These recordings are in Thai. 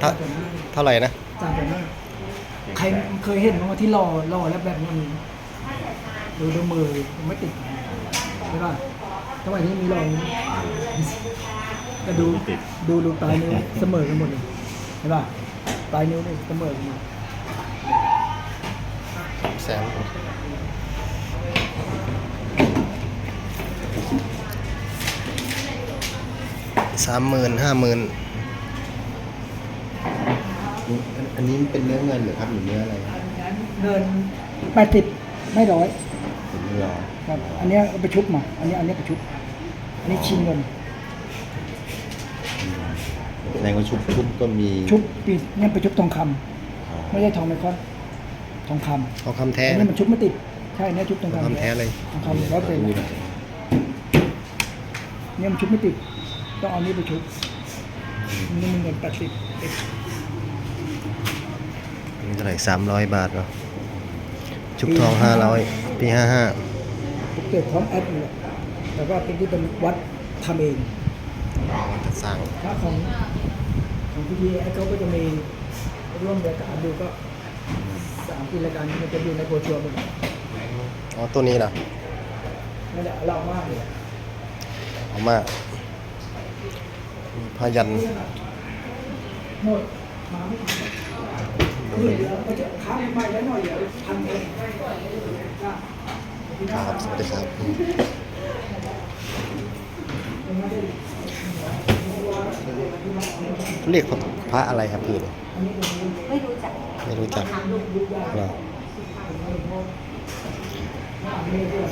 เท่าเท่าไหร่นะจานแต่หน้าใครเคยเห็นบ้างว่าที่รอรอแล้วแบบนี้มีดูดูมือไม่ติดใช่ป่ะทำไมที่มีรอยก็ดูดูดูปลายนิ้วเสมอกันหมดเลยใช่ป่ะปลายนิ้วนี่เสมอกันหมดแสนสามหมื่นห้าหมื่น อันนี้เป็นเนื้อเงินหรือครับหรือเนื้ออะไรเงินแปดสิบไม่ร้อยเป็นเนื้อครับ อันเนี้ยเอาไปชุบมา อันนี้อันนี้ไปชุบ อันนี้ชิงเงิน แสดงว่าชุบชุบก็มีชุบปีเนี่ยไปชุบทองคำไม่ใช่ทองไมคอนทองคำทองคำแท้อันนี้มันชุบไม่ติดใช่เนี่ยชุบทองทองคำคำแท้เลยทองคำร้อยเปอร์เซ็นต์เนี่ยมันชุบไม่ติดต้องเอานี้ไปชุบนี่มันเงินแปดสิบนี่เท่าไหร่สามร้อยบาทเนาะชุบทองห้าร้อยปีห้าห้าผมเก็บพร้อมแอดนี่แหละแต่ว่าเป็นที่เป็นวัดทำเองจะสร้างถ้าของของพี่แอดเขาก็จะมีร่วมรายการดูก็สามปีรายการมันจะอยู่ในโบรชัวร์หมดอ๋อตัวนี้นะนั่นแหละเรามากเลยเอามามีพยันหมดมาไม่ทันนี่ เดี๋ยวก็จะค้างไปแล้วหน่อยเดี๋ยวทำเองครับสวัสดีครับเรียกพระอะไรครับพี่เนี่ยไม่รู้จักไม่รู้จักถามลูกหรอ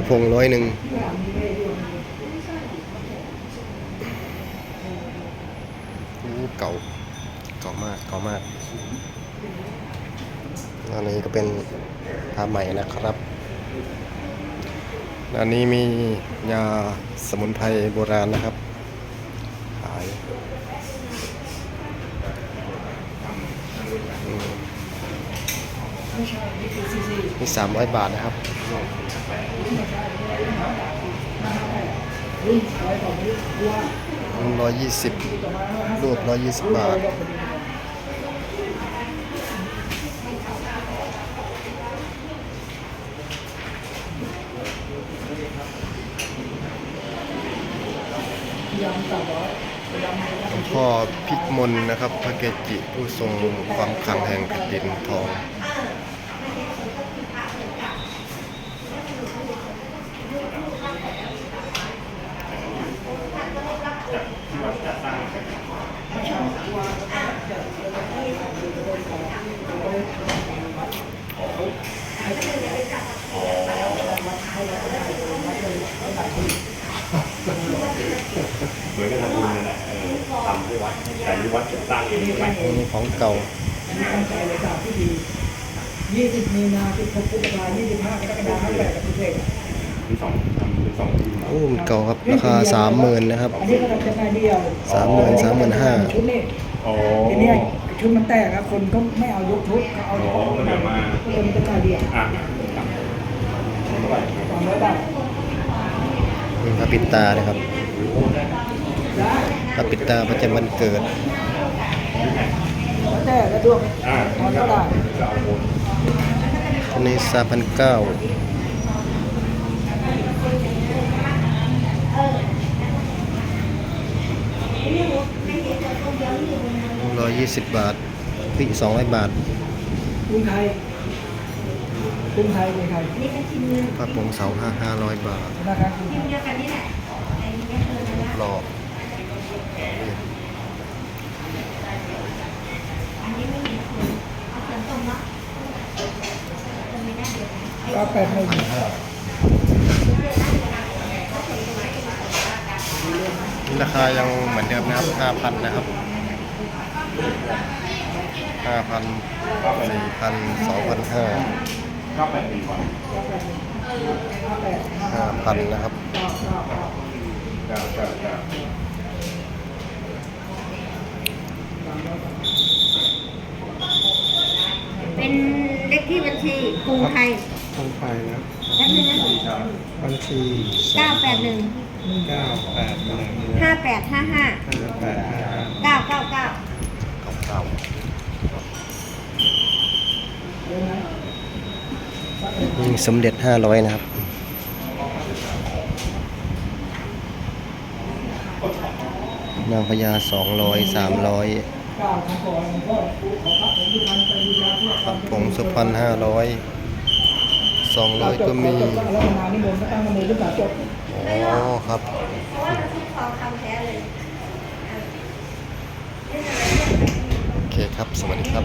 พงร้อยหนึ่งโอ้เก่าเก่ามากเก่ามาก อันนี้ก็เป็นผ้าใหม่นะครับอันนี้มียาสมุนไพรโบราณนะครับขายมมีสามร้อยบาทนะครับร้อยยี่สิบรูปร้อยยี่สิบบาท ยามตัดร้อย หลวงพ่อพิกมลนะครับ พระเกจิผู้ทรงความขลังแห่งแผ่นดินทอง เหมือนกับทำบุญนั่นแหละเออทำให้วัด แต่ที่วัดจะสร้างเองไหมนี่ของเก่ามีการใช้เลยจากที่ดียี่สิบมีนาสิบหกพฤษภายี่สิบห้ากรกฎาคมแปดกับพิเศษเป็นสองทำเป็นสองโอ้มันเก่าครับราคาสามหมื่นนะครับอันนี้ก็ทำจำหน่าเดียวสามหมื่นสามหมื่นห้าชุดนี้ทีนี้ชุดมันแตกครับคนก็ไม่เอายกชุดเขาเอาอ๋อก็เดี๋ยวมาคนจำหน่าเดียวอะสามร้อยบาทนี่พระปิดตานะครับ พระปิดตาประจำวันเกิดแล้วแต่แล้วดวงอะทอนก็ได้จะเอาโอนอันนี้สามพันเก้าร้อยยี่สิบบาทพี่สองร้อยบาทกรุงไทยกรุงไทยกรุงไทยนี่เป็นชิ้นเงินพระผงเสาห้าห้าร้อยบาทธนาคารกรุงไทชิ้นย เดียวกันนี่แหละแต่อันนี้เออนะ หลอก อันนี้ไม่มีคนเอาเขียนตรงเนาะตรงนี้ได้เดียวนะ เก้าแปดหนึ่งนี่ราคายังเหมือนเดิมนะครับห้าพันนะครับห้าพันสี่พันสองพันห้าห้าพันนะครับเป็นเลขที่บัญชีกรุงไทย ต้องไปนะบัญชี981าแปดหนึ่งเก้สมเด็จ500นะครับนางพญา200 300ยมผักผงสุพรรณห้า สองร้อยก็มีโอ้ครับโอเคครับ สวัสดีครับ